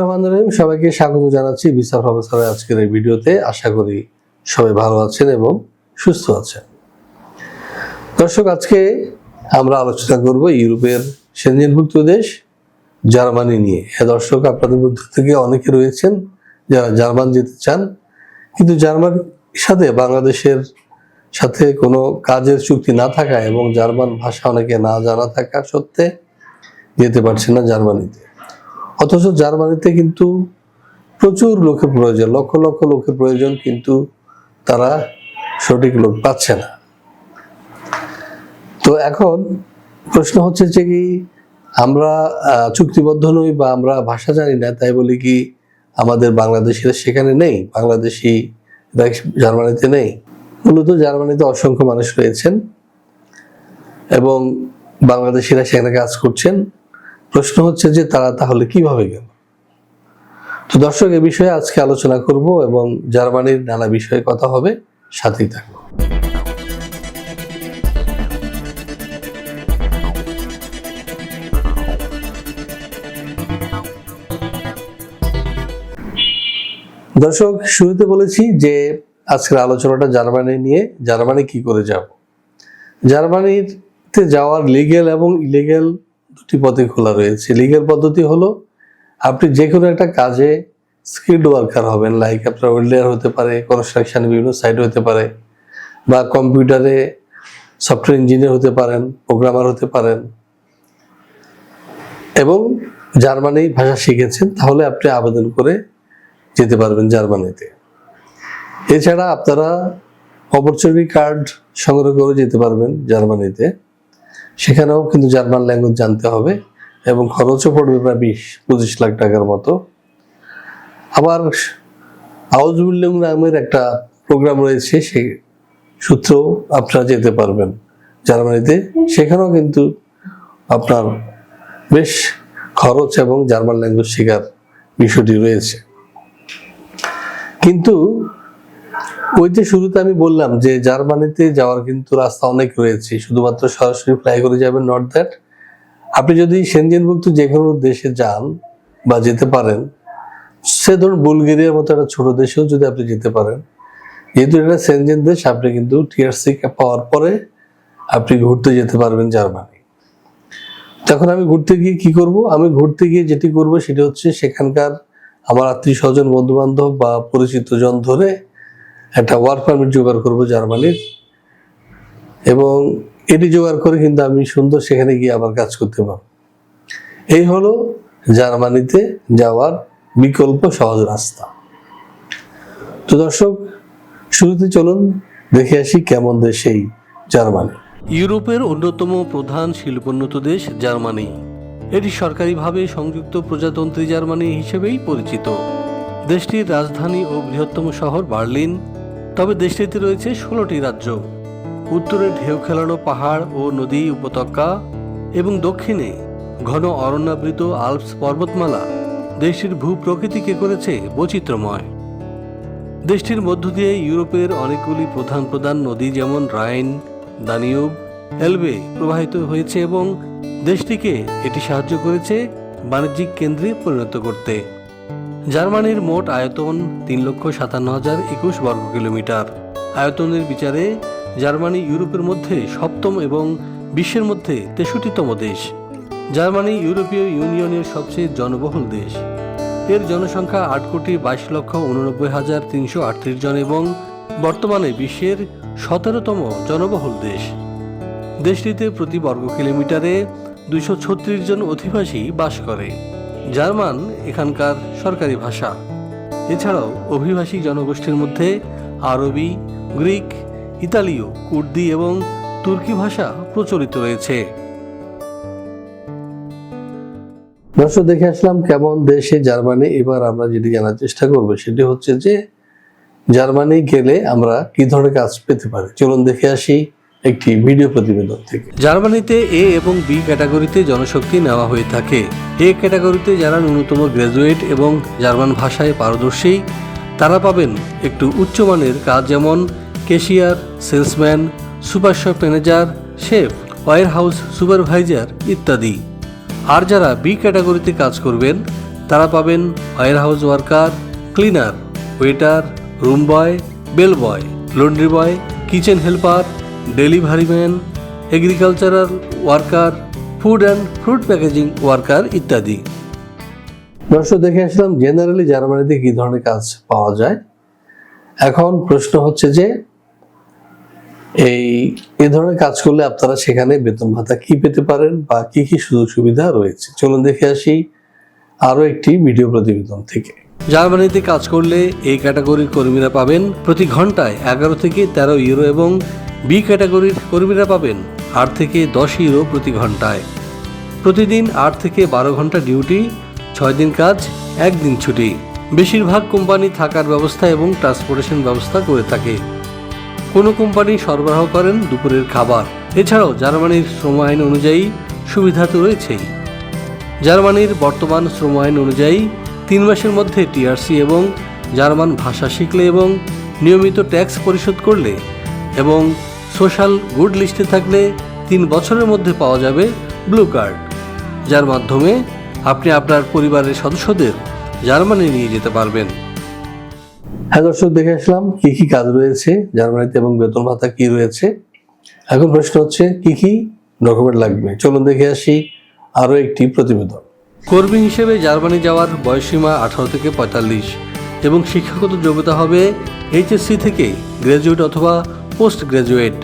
রহমান রহিম, সবাইকে স্বাগত জানাচ্ছি প্রফেসরের আজকের এই ভিডিওতে। আশা করি সবাই ভালো আছেন এবং সুস্থ আছেন। দর্শক, আজকে আমরা আলোচনা করব ইউরোপের সেনজেনভুক্ত দেশ, জার্মানি নিয়ে। হ্যাঁ দর্শক, আপনাদের মধ্যে থেকে অনেকে রয়েছেন যারা জার্মান যেতে চান, কিন্তু জার্মানির সাথে বাংলাদেশের সাথে কোনো কাজের চুক্তি না থাকা এবং জার্মান ভাষা অনেকে না জানা থাকা সত্ত্বে যেতে পারছে না জার্মানিতে। অথচ জার্মানিতে কিন্তু প্রচুর লোকের প্রয়োজন, লক্ষ লক্ষ লোকের প্রয়োজন, কিন্তু তারা সঠিক লোক পাচ্ছে না। তো এখন প্রশ্ন হচ্ছে যে কি আমরা চুক্তিবদ্ধ নই বা আমরা ভাষা জানি না, তাই বলি কি আমাদের বাংলাদেশিরা সেখানে নেই, বাংলাদেশি জার্মানিতে নেই। মূলত জার্মানিতে অসংখ্য মানুষ রয়েছেন এবং বাংলাদেশিরা সেখানে কাজ করছেন। প্রশ্ন হচ্ছে যে তারা তাহলে কীভাবে গেল? তো দর্শক, এ বিষয়ে আজকে আলোচনা করব এবং জার্মানির নানা বিষয়ে কথা হবে, সাথেই থাকব। দর্শক, শুরুতে বলেছি যে আজকের আলোচনাটা জার্মানি নিয়ে, জার্মানি কি করে যাব? জার্মানিতে যাওয়ার লিগেল এবং ইলিগেল দুটি পথে খোলা রয়েছে। লিগেল পদ্ধতি হলো, আপনি যে কোনো একটা কাজে স্কিল্ড ওয়ার্কার হবেন লাইক আপনার ওয়েল্ডার হতে পারে কনস্ট্রাকশন বিভিন্ন সাইট হতে পারে, বা কম্পিউটারে সফটওয়্যার ইঞ্জিনিয়ার হতে পারেন প্রোগ্রামার হতে পারেন। এবং জার্মানি ভাষা শিখেছেন, তাহলে আপনি আবেদন করে যেতে পারবেন জার্মানিতে। এছাড়া আপনারা অপরচুনিটি কার্ড সংগ্রহ করে যেতে পারবেন জার্মানিতে। সেখানেও কিন্তু জার্মান ল্যাঙ্গুয়েজ জানতে হবে এবং খরচও পড়বে প্রায় বিশ, পঁচিশ লাখ টাকার মতো। আবার আউজবিল্ডিং নামের একটা প্রোগ্রাম রয়েছে, সেই সূত্র আপনারা যেতে পারবেন জার্মানিতে। সেখানেও কিন্তু আপনার বেশ খরচ এবং জার্মান ল্যাঙ্গুয়েজ শেখার বিষয়টি রয়েছে। কিন্তু ওই যে শুরুতে আমি বললাম যে জার্মানিতে যাওয়ার কিন্তু রাস্তা অনেক রয়েছে, শুধুমাত্র সরাসরি ফ্লাই করে যাবেন নট দ্যাট আপনি যদি সেনজেনভুক্ত যে কোনো দেশে যান বা যেতে পারেন, সে ধরুন বুলগেরিয়ার মতো একটা ছোট দেশেও যদি আপনি যেতে পারেন, যেহেতু এটা সেনজেন দেশ, আপনি কিন্তু টিআরসি পাওয়ার পরে আপনি ঘুরতে যেতে পারবেন জার্মানি। তখন আমি ঘুরতে গিয়ে কি করব? আমি ঘুরতে গিয়ে যেটি করব সেটি হচ্ছে সেখানকার আমার আত্মীয় স্বজন বন্ধু বান্ধব বা পরিচিত জন ধরে একটা ওয়ার্ক পারমিট জোগাড় করব জার্মানির। এবং এটি জোগাড় করে কিন্তু আমি সুন্দর সেখানে গিয়ে আবার কাজ করতে পারব। এই হলো জার্মানিতে যাওয়ার বিকল্প সহজ রাস্তা। তো দর্শক, শুরুতে চলুন দেখে আসি কেমন দেশ এই জার্মানি। ইউরোপের অন্যতম প্রধান শিল্পোন্নত দেশ জার্মানি। এটি সরকারিভাবে সংযুক্ত প্রজাতন্ত্রী জার্মানি হিসেবেই পরিচিত। দেশটির রাজধানী ও বৃহত্তম শহর বার্লিন। তবে দেশটিতে রয়েছে ষোলোটি রাজ্য। উত্তরে ঢেউ খেলানো পাহাড় ও নদী উপত্যকা এবং দক্ষিণে ঘন অরণ্যাবৃত আলপস পর্বতমালা। দেশটির ভূপ্রকৃতিকে করেছে বৈচিত্র্যময়। দেশটির মধ্য দিয়ে ইউরোপের অনেকগুলি প্রধান প্রধান নদী যেমন রাইন, দানিউব, এলবে প্রবাহিত হয়েছে এবং দেশটিকে এটি সাহায্য করেছে বাণিজ্যিক কেন্দ্রে পরিণত করতে। জার্মানির মোট আয়তন তিন লক্ষ সাতান্ন হাজার একুশ বর্গ কিলোমিটার। আয়তনের বিচারে জার্মানি ইউরোপের মধ্যে সপ্তম এবং বিশ্বের মধ্যে তেষট্টিতম দেশ। জার্মানি ইউরোপীয় ইউনিয়নের সবচেয়ে জনবহুল দেশ। এর জনসংখ্যা আট কোটি বাইশ লক্ষ উননব্বই হাজার তিনশো আটত্রিশ জন এবং বর্তমানে বিশ্বের সতেরোতম জনবহুল দেশ। দেশটিতে প্রতি বর্গ কিলোমিটারে দুইশো ছত্রিশ জন অধিবাসী বাস করে। জার্মান এখানকার সরকারি ভাষা। এছাড়াও অভিবাসী জনগোষ্ঠীর মধ্যে আরবি, গ্রিক, ইতালীয়, কুর্দি এবং তুর্কি ভাষা প্রচলিত রয়েছে। দর্শক, দেখে আসলাম কেমন দেশে জার্মানি। এবার আমরা যেটি জানার চেষ্টা করব সেটি হচ্ছে যে, জার্মানি গেলে আমরা কি ধরনের কাজ পেতে পারি? চলুন দেখে আসি। একটি ভিডিও প্রতিবেদন থেকে। জার্মানিতে এ এবং বি ক্যাটাগরিতে জনশক্তি নেওয়া হয়ে থাকে। এ ক্যাটাগরিতে যারা ন্যূনতম গ্র্যাজুয়েট এবং জার্মান ভাষায় পারদর্শী, তারা পাবেন একটু উচ্চমানের কাজ যেমন cashier, salesman, super shop manager, chef warehouse supervisor ইত্যাদি। আর যারা বি ক্যাটাগরিতে কাজ করবেন, তারা পাবেন warehouse worker, cleaner, waiter, room boy, bell boy, laundry boy, kitchen helper delivery man agricultural worker, food and fruit packaging worker ইত্যাদি। দর্শক, দেখে আসলাম জেনারেলি জার্মানিতে কি ধরনের কাজ পাওয়া যায়। এখন প্রশ্ন হচ্ছে যে, এই, এ ধরনের কাজ করলে আপনারা সেখানে বেতন ভাতা কি পেতে পারেন বা কি কি সুযোগ সুবিধা রয়েছে? চলুন দেখে আসি আরও একটি ভিডিও প্রতিবেদন থেকে। জার্মানিতে কাজ করলে এই ক্যাটাগরির কর্মীরা পাবেন প্রতি ঘন্টায় এগারো থেকে তেরো ইউরো এবং বি ক্যাটাগরির কর্মীরা পাবেন আট থেকে দশ ইউরো প্রতি ঘন্টায়। প্রতিদিন আট থেকে বারো ঘণ্টা ডিউটি ছয় দিন কাজ একদিন ছুটি। বেশিরভাগ কোম্পানি থাকার ব্যবস্থা এবং ট্রান্সপোর্টেশন ব্যবস্থা করে থাকে। কোনো কোম্পানি সরবরাহ করেন দুপুরের খাবার। এছাড়াও জার্মানির শ্রম আইন অনুযায়ী সুবিধা তো রয়েছেই। জার্মানির বর্তমান শ্রম আইন অনুযায়ী তিন মাসের মধ্যে টিআরসি এবং জার্মান ভাষা শিখলে এবং নিয়মিত ট্যাক্স পরিশোধ করলে এবং সোশ্যাল গুড লিস্টে থাকলে তিন বছরের মধ্যে পাওয়া যাবে ব্লু কার্ড যার মাধ্যমে আপনি আপনার পরিবারের সদস্যদের জার্মানি নিয়ে যেতে পারবেন। হ্যাঁ দর্শক দেখে আসলাম কি কি কাজ রয়েছে জার্মানিতে এবং বেতন ভাতা কি রয়েছে। এখন প্রশ্ন হচ্ছে কি কি ডকুমেন্ট লাগবে? চলুন দেখে আসি আরও একটি প্রতিবেদন। কর্মী হিসেবে জার্মানি যাওয়ার বয়সীমা আঠারো থেকে পঁয়তাল্লিশ এবং শিক্ষাগত যোগ্যতা হবে এইচএসসি থেকে গ্র্যাজুয়েট অথবা পোস্ট গ্র্যাজুয়েট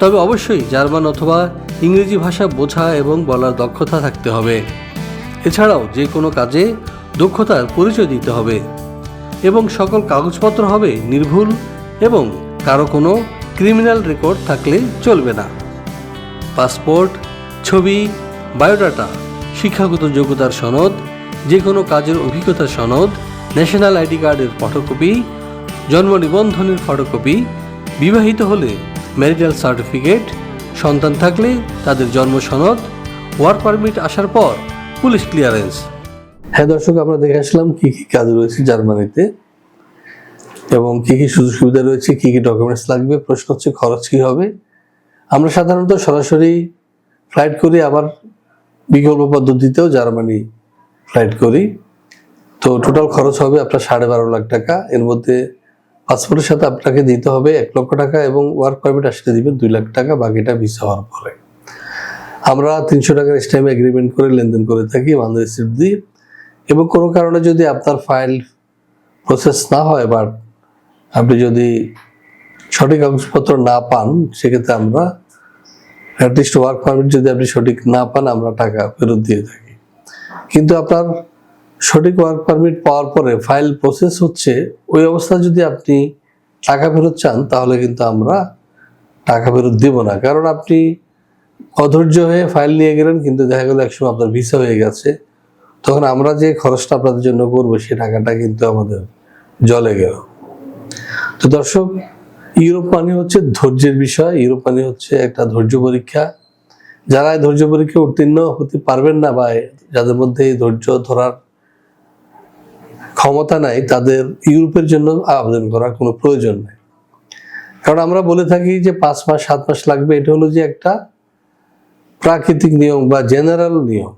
তবে অবশ্যই জার্মান অথবা ইংরেজি ভাষা বোঝা এবং বলার দক্ষতা থাকতে হবে। এছাড়াও যে কোনো কাজে দক্ষতার পরিচয় দিতে হবে এবং সকল কাগজপত্র হবে নির্ভুল এবং কারও কোনো ক্রিমিনাল রেকর্ড থাকলে চলবে না। পাসপোর্ট, ছবি, বায়োডাটা, শিক্ষাগত যোগ্যতার সনদ, যে কোনো কাজের অভিজ্ঞতার সনদ, ন্যাশনাল আইডি কার্ডের ফটোকপি, জন্ম নিবন্ধনের ফটোকপি বিবাহিত হলে ম্যারিটাল সার্টিফিকেট সন্তান থাকলে তাদের জন্ম সনদ ওয়ার্ক পারমিট আসার পর পুলিশ ক্লিয়ারেন্স হ্যাঁ দর্শক, আমরা দেখে আসলাম কি কি কাজ রয়েছে জার্মানিতে এবং কি কি সুযোগ সুবিধা রয়েছে, কি কি ডকুমেন্টস লাগবে, প্রশ্ন হচ্ছে খরচ কি হবে। আমরা সাধারণত সরাসরি ফ্লাইট করি আবার বিকল্প পদ্ধতিতেও জার্মানি ফ্লাইট করি। তো টোটাল খরচ হবে আপনার সাড়ে বারো লাখ টাকা। এর মধ্যে পাসপোর্টের সাথে আপনাকে দিতে হবে এক লক্ষ টাকা এবং ওয়ার্ক পারমিট আসলে দিবেন দুই লাখ টাকা, বাকিটা ভিসা হওয়ার পরে। আমরা তিনশো টাকার স্টাইম এগ্রিমেন্ট করে লেনদেন করে থাকি ওয়ান রিসিপ্ট দিয়ে। এবং কোনো কারণে যদি আপনার ফাইল প্রসেস না হয় বা আপনি যদি সঠিক কাগজপত্র না পান, সেক্ষেত্রে আমরা অ্যাটলিস্ট ওয়ার্ক পারমিট যদি আপনি সঠিক না পান, আমরা টাকা ফেরত দিয়ে থাকি। কিন্তু আপনার সঠিক ওয়ার্ক পারমিট পাওয়ার পরে ফাইল প্রসেস হচ্ছে, ওই অবস্থায় যদি আপনি টাকা ফেরত চান, তাহলে কিন্তু আমরা টাকা ফেরত দেব না। কারণ আপনি অধৈর্য হয়ে ফাইল নিয়ে গেলেন, কিন্তু দেখা গেল একসময় আপনার ভিসা হয়ে গেছে। তখন আমরা যে খরচটা আপনাদের জন্য করব সেই টাকাটা কিন্তু আমাদের জলে গেল। তো দর্শক ইউরোপ মানে হচ্ছে ধৈর্যের বিষয়। ইউরোপ মানে হচ্ছে একটা ধৈর্য পরীক্ষা। যারা ধৈর্য পরীক্ষা উত্তীর্ণ হতে পারবেন না বা যাদের মধ্যে ধৈর্য ধরার ক্ষমতা নাই, তাদের ইউরোপের জন্য আবেদন করার কোনো প্রয়োজন নেই। কারণ আমরা বলে থাকি যে পাঁচ মাস, সাত মাস লাগবে, এটা হলো যে একটা প্রাকৃতিক নিয়ম বা জেনারেল নিয়ম।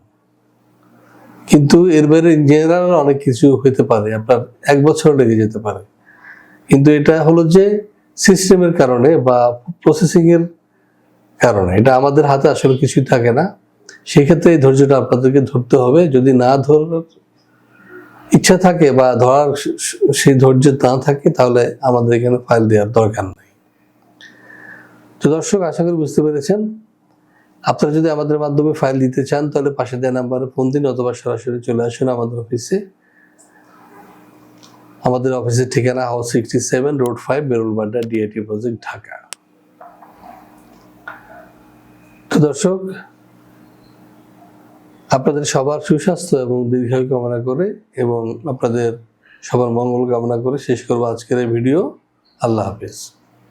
কিন্তু এর বাইরে জেনারেল অনেক কিছু হতে পারে, আপনার এক বছর লেগে যেতে পারে। কিন্তু এটা হলো যে সিস্টেমের কারণে বা প্রসেসিং এর কারণে, এটা আমাদের হাতে আসলে কিছুই থাকে না। সেক্ষেত্রে এই ধৈর্যটা আপনাদেরকে ধরতে হবে, যদি না ধরার ইচ্ছা থাকে বা ধরার সেই ধৈর্য না থাকে, তাহলে আমাদের এখানে ফাইল দেওয়ার দরকার নেই। তো দর্শক, আশা করি বুঝতে পেরেছেন। আপনারা যদি আমাদের মাধ্যমে ফাইল দিতে চান, তাহলে পাশে দেওয়া নাম্বারে ফোন দিন অথবা সরাসরি চলে আসুন আমাদের অফিসে আমাদের অফিসের ঠিকানা house sixty seven road five বেরুলবাড্ডা DIT project Dhaka. তো দর্শক আপনাদের সবার সুস্বাস্থ্য এবং দীর্ঘায়ু কামনা করে এবং আপনাদের সবার মঙ্গল কামনা করে শেষ করব আজকের এই ভিডিও। আল্লাহ হাফিজ।